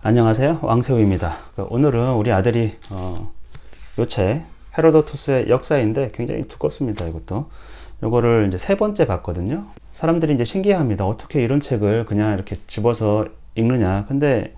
안녕하세요. 왕세호입니다. 그 오늘은 우리 아들이 어, 요책 헤로도투스의 역사인데 굉장히 두껍습니다. 이것도. 요거를 이제 세 번째 봤거든요. 사람들이 이제 신기해합니다. 어떻게 이런 책을 그냥 이렇게 집어서 읽느냐. 근데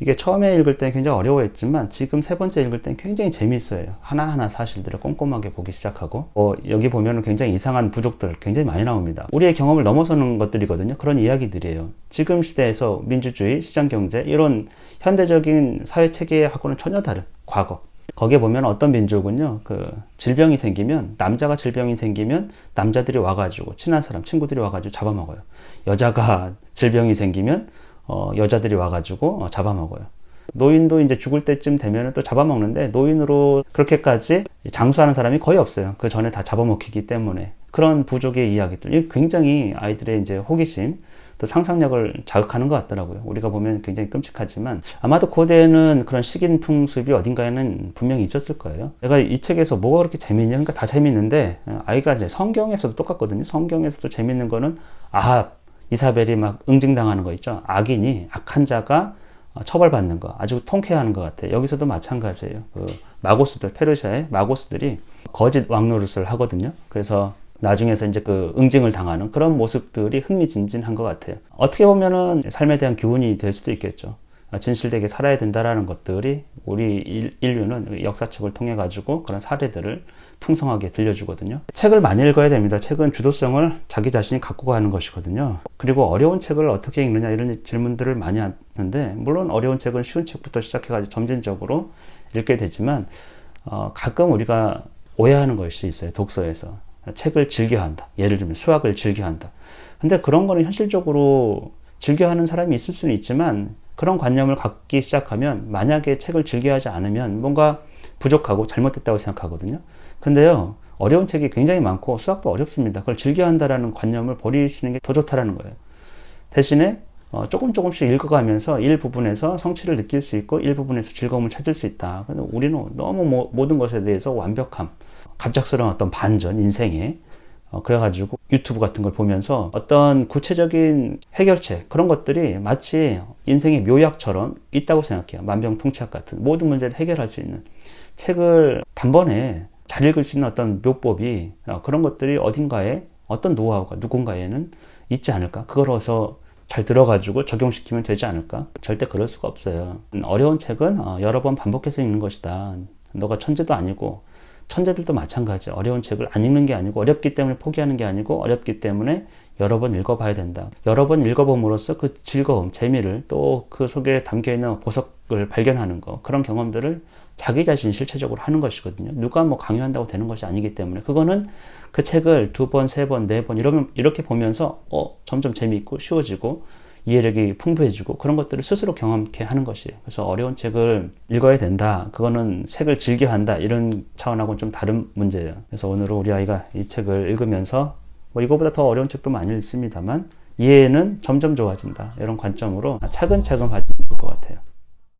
이게 처음에 읽을 때 굉장히 어려워했지만 지금 세 번째 읽을 땐 굉장히 재밌어요. 하나하나 사실들을 꼼꼼하게 보기 시작하고 어, 여기 보면 굉장히 이상한 부족들 굉장히 많이 나옵니다. 우리의 경험을 넘어서는 것들이거든요. 그런 이야기들이에요. 지금 시대에서 민주주의, 시장경제 이런 현대적인 사회 체계하고는 전혀 다른 과거. 거기에 보면 어떤 민족은요, 그 질병이 생기면 남자가 질병이 생기면 남자들이 와가지고 친한 사람, 친구들이 와가지고 잡아먹어요. 여자가 질병이 생기면 어, 여자들이 와가지고 어, 잡아먹어요. 노인도 이제 죽을 때쯤 되면 또 잡아먹는데 노인으로 그렇게까지 장수하는 사람이 거의 없어요. 그 전에 다 잡아먹히기 때문에 그런 부족의 이야기들. 이 굉장히 아이들의 이제 호기심 또 상상력을 자극하는 것 같더라고요. 우리가 보면 굉장히 끔찍하지만 아마도 고대에는 그런 식인 풍습이 어딘가에는 분명히 있었을 거예요. 내가 이 책에서 뭐가 그렇게 재밌냐? 그러니까 다 재밌는데 아이가 이제 성경에서도 똑같거든요. 성경에서도 재밌는 거는 아합 이사벨이 막 응징당하는 거 있죠. 악인이 악한 자가 처벌받는 거 아주 통쾌해하는 것 같아요. 여기서도 마찬가지예요. 그 마고스들 페르시아의 마고스들이 거짓 왕노릇을 하거든요. 그래서 나중에서 이제 그 응징을 당하는 그런 모습들이 흥미진진한 것 같아요. 어떻게 보면은 삶에 대한 교훈이 될 수도 있겠죠. 진실되게 살아야 된다라는 것들이 우리 인류는 역사책을 통해 가지고 그런 사례들을 풍성하게 들려주거든요. 책을 많이 읽어야 됩니다. 책은 주도성을 자기 자신이 갖고 가는 것이거든요. 그리고 어려운 책을 어떻게 읽느냐 이런 질문들을 많이 하는데 물론 어려운 책은 쉬운 책부터 시작해가지고 점진적으로 읽게 되지만 어, 가끔 우리가 오해하는 것이 있어요. 독서에서 책을 즐겨한다. 예를 들면 수학을 즐겨한다. 근데 그런 거는 현실적으로 즐겨하는 사람이 있을 수는 있지만 그런 관념을 갖기 시작하면 만약에 책을 즐겨하지 않으면 뭔가 부족하고 잘못됐다고 생각하거든요. 근데요, 어려운 책이 굉장히 많고 수학도 어렵습니다. 그걸 즐겨한다라는 관념을 버리시는 게 더 좋다라는 거예요. 대신에 어, 조금 조금씩 읽어가면서 일부분에서 성취를 느낄 수 있고 일부분에서 즐거움을 찾을 수 있다. 근데 우리는 너무 모, 모든 것에 대해서 완벽함, 갑작스러운 어떤 반전, 인생에 어, 그래가지고 유튜브 같은 걸 보면서 어떤 구체적인 해결책 그런 것들이 마치 인생의 묘약처럼 있다고 생각해요. 만병통치약 같은 모든 문제를 해결할 수 있는 책을 단번에 잘 읽을 수 있는 어떤 묘법이 어, 그런 것들이 어딘가에 어떤 노하우가 누군가에는 있지 않을까? 그걸어서 잘 들어가지고 적용시키면 되지 않을까? 절대 그럴 수가 없어요. 어려운 책은 어, 여러 번 반복해서 읽는 것이다. 너가 천재도 아니고 천재들도 마찬가지. 어려운 책을 안 읽는 게 아니고 어렵기 때문에 포기하는 게 아니고 어렵기 때문에 여러 번 읽어봐야 된다. 여러 번 읽어봄으로써 그 즐거움, 재미를 또 그 속에 담겨 있는 보석을 발견하는 거 그런 경험들을 자기 자신이 실체적으로 하는 것이거든요. 누가 뭐 강요한다고 되는 것이 아니기 때문에 그거는 그 책을 두 번, 세 번, 네 번 이러면 이렇게 보면서 어 점점 재미있고 쉬워지고 이해력이 풍부해지고 그런 것들을 스스로 경험케 하는 것이에요. 그래서 어려운 책을 읽어야 된다. 그거는 책을 즐겨 한다. 이런 차원하고는 좀 다른 문제예요. 그래서 오늘은 우리 아이가 이 책을 읽으면서 뭐 이거보다 더 어려운 책도 많이 읽습니다만 이해는 점점 좋아진다. 이런 관점으로 차근차근 봐주면 좋을 것 같아요.